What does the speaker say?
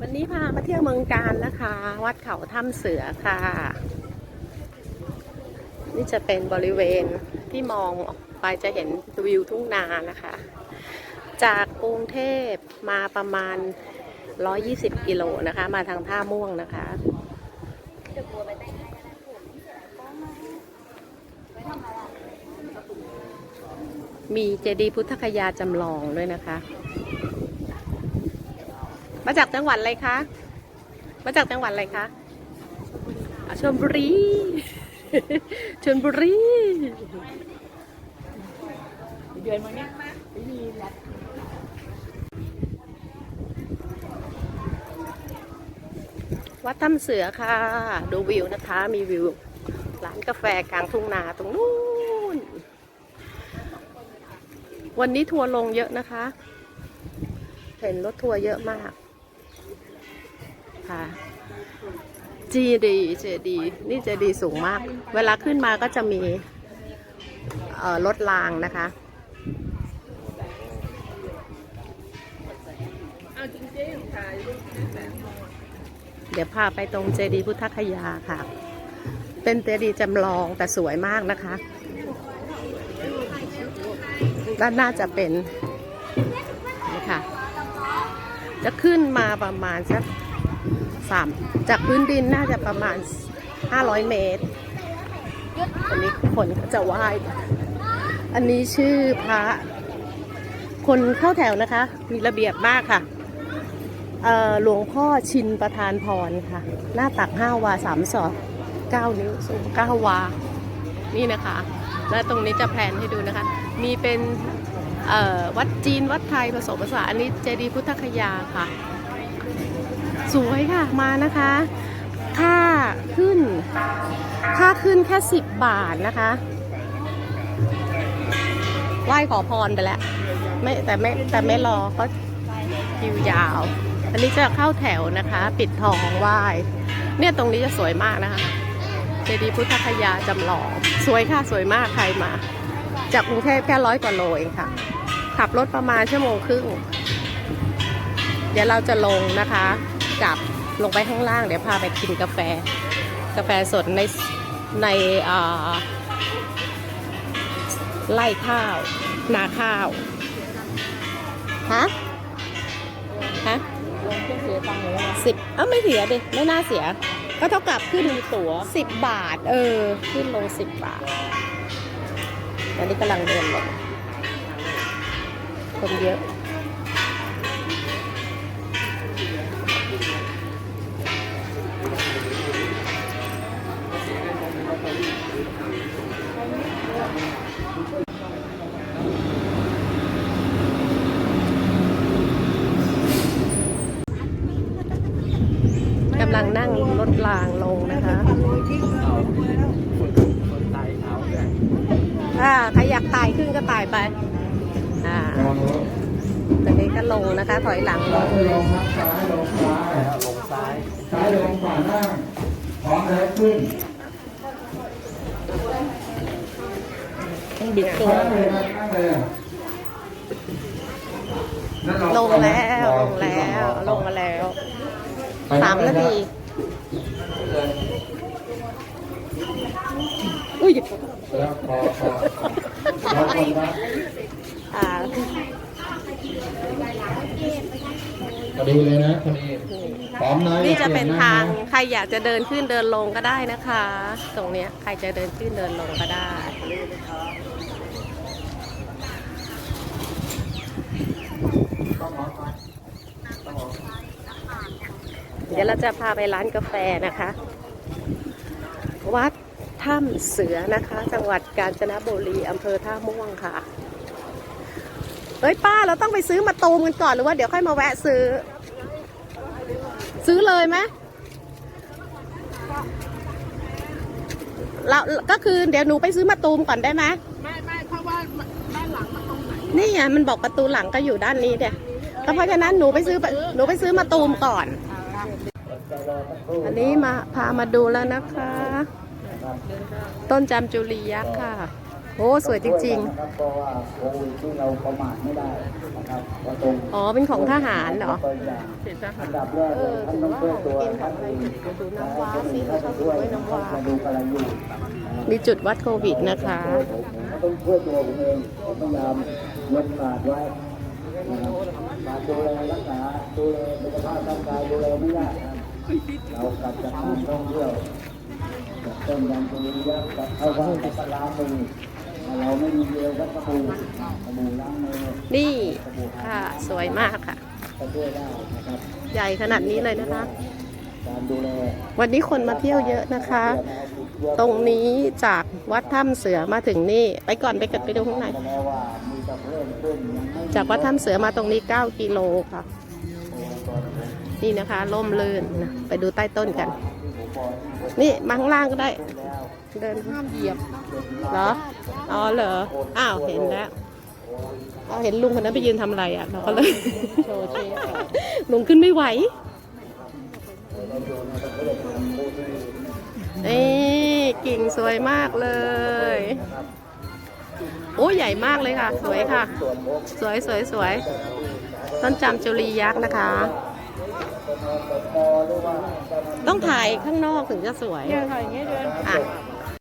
วันนี้พามาเที่ยวเมืองการนะคะ วัดเขาถ้ำเสือค่ะ นี่จะเป็นบริเวณที่มองออกไปจะเห็นวิวทุ่งนานะคะ จากกรุงเทพมาประมาณ 120 กิโลนะคะ มาทางท่าม่วงนะคะมีเจดีย์พุทธคยาจำลองด้วยนะคะ มาจากจังหวัดอะไรคะ มาจากจังหวัดอะไรคะอะชลบุรีชลบุรีเดือนมาเนี้ยไม่มีแล้ววัดถ้ำเสือค่ะ ดูวิวนะคะ มีวิว ร้านกาแฟกลางทุ่งนาตรงนู้น วันนี้ทัวร์ลงเยอะนะคะ เห็นรถทัวร์เยอะมาก ค่ะจีดีเจดีนี่เจดีสูงมาก เวลาขึ้นมาก็จะมีรถรางนะคะเดี๋ยวพาไปตรงเจดีพุทธคยาค่ะ เป็นเจดีจำลองแต่สวยมากนะคะ ด้านหน้าจะเป็นนี่ค่ะ จะขึ้นมาประมาณสักสามจากพื้นดินน่าจะประมาณ 500 เมตร อันนี้คนก็จะไหว้ อันนี้ชื่อพระ คนเข้าแถวนะคะ มีระเบียบมากค่ะหลวงพ่อชินประธานพรค่ะ หน้าตักห้าวาสามศอกเก้านิ้วสูงเก้าวา นี่นะคะ และตรงนี้จะแพลนให้ดูนะคะ มีเป็น วัดจีนวัดไทยผสมผสานอันนี้เจดีย์พุทธคยาค่ะ สวยค่ะมานะคะ ค่าขึ้น ค่าขึ้นแค่สิบบาทนะคะไหว้ขอพรไปแล้วไม่แต่ไม่แต่ไม่รอเขาคิวยาว อันนี้จะเข้าแถวนะคะ ปิดทองไหว้เนี่ยตรงนี้จะสวยมากนะคะเจดีย์พุทธคยาจำลอง สวยค่ะ สวยมากใครมา จากกรุงเทพแค่ร้อยกว่าโลเองค่ะ ขับรถประมาณชั่วโมงครึ่ง เดี๋ยวเราจะลงนะคะกลับลงไปข้างล่าง เดี๋ยวพาไปกินกาแฟ กาแฟสดในในอ่าไร่ข้าว นาข้าวฮะฮะลงเครื่องเสียตังค์เลยนะสิบเอ้าไม่เสียดิไม่น่าเสีย ก็เท่ากับขึ้นตั๋วสิบบาท เออ ขึ้นลงสิบบาทตอนนี้กำลังเดินลง คนเยอะกำลังนั่งรถรางลงนะคะอ่าใครอยากตายขึ้นก็ตายไป อ่าตอนนี้ก็ลงนะคะ ถอยหลังลงลงซ้ายลงซ้ายลงซ้ายซ้ายลงขวานั่งพร้อมแล้วขึ้นต้องบิดตัวลงแล้วลงแล้วลงมาแล้วสามนาทีอุ้ย อพอแล้วคนละอ่าพอดีเลยนะพอดีพร้อมนะนี่จะเป็นอย่ทางปลี่ยนใครอยากจะเดินขึ้นเดินลงก็ได้นะคะ ตรงเนี้ยใครจะเดินขึ้นเดินลงก็ได้เดี๋ยวเราจะพาไปร้านกาแฟนะคะ วัดถ้ำเสือนะคะ จังหวัดกาญจนบุรีอำเภอท่าม่วงค่ะ เฮ้ยป้าเราต้องไปซื้อมาตูมกันก่อนหรือว่าเดี๋ยวค่อยมาแวะซื้อ ซื้อเลยไหมเราก็คือเดี๋ยวหนูไปซื้อมาตูมก่อนได้ไหมไม่ไม่เพราะว่าด้านหลังมันตรงไหนนี่ไงมันบอกประตูหลังก็อยู่ด้านนี้เนี่ยก็เพราะฉะนั้นหนูไปซื้อหนูไปซื้อมาตูมก่อน อันนี้มาพามาดูแล้วนะคะ ต้นจามจุลียักษ์ค่ะ โอ้สวยจริงนะครับเพราะว่าโควิดที่เราประมาทไม่ได้นะครับว่าตรงๆอ๋อเป็นของทหารเหรอ ตัวอย่างเสร็จแล้วอัค่ะนดับแรกเลยท่านต้องช่วยตัวท่านเองเดี๋ยวดูน้ำว้าสิเขาชอบดูด้วยน้ำว้าจะดูอะไรอยู่มีจุดวัดโควิดนะคะ ผมก็ต้องช่วยตัวผมเองผมพยายามลดขาดไว้นะครับการดูแลรักษาดูแลสุขภาพร่างกายดูแลไม่ยากครับเรากลับจากการท่องเที่ยวจากต้นยางตุลียะกลับเข้าบ้านกับล้างมือ เราไม่มีเยลก็สบู่สบู่ล้างมือนี่ค่ะ สวยมากค่ะ ก็ช่วยได้นะครับใหญ่ขนาดนี้เลยนะคะ การดูแลวันนี้คนมาเที่ยวเยอะนะคะ ตรงนี้จากวัดถ้ำเสือมาถึงนี่ ไปก่อนไปกันไปดูข้างในแล้วว่ามีจะเพิ่มขึ้นยังไม่จากวัดถ้ำเสือมาตรงนี้ 9 กิโลค่ะ นี่นะคะ ล่มลื่นนะไปดูใต้ต้นกัน นี่มาข้างล่างก็ได้ เดินห้ามเหยียบเหรอ อ๋อเหรอ อ้าวเห็นแล้วเราเห็นลุงคนนั้นไปยืนทำอะไรอะ เราก็เลยโชว์เชฟลุงขึ้นไม่ไหว นี่กิ่งสวยมากเลย โอ้ใหญ่มากเลยค่ะ สวยค่ะ สวยสวยสวยต้นจามจุลียักษ์นะคะ ต้องถ่ายข้างนอกถึงจะสวยเนี่ยค่ะอย่างเงี้ยเดิน อะ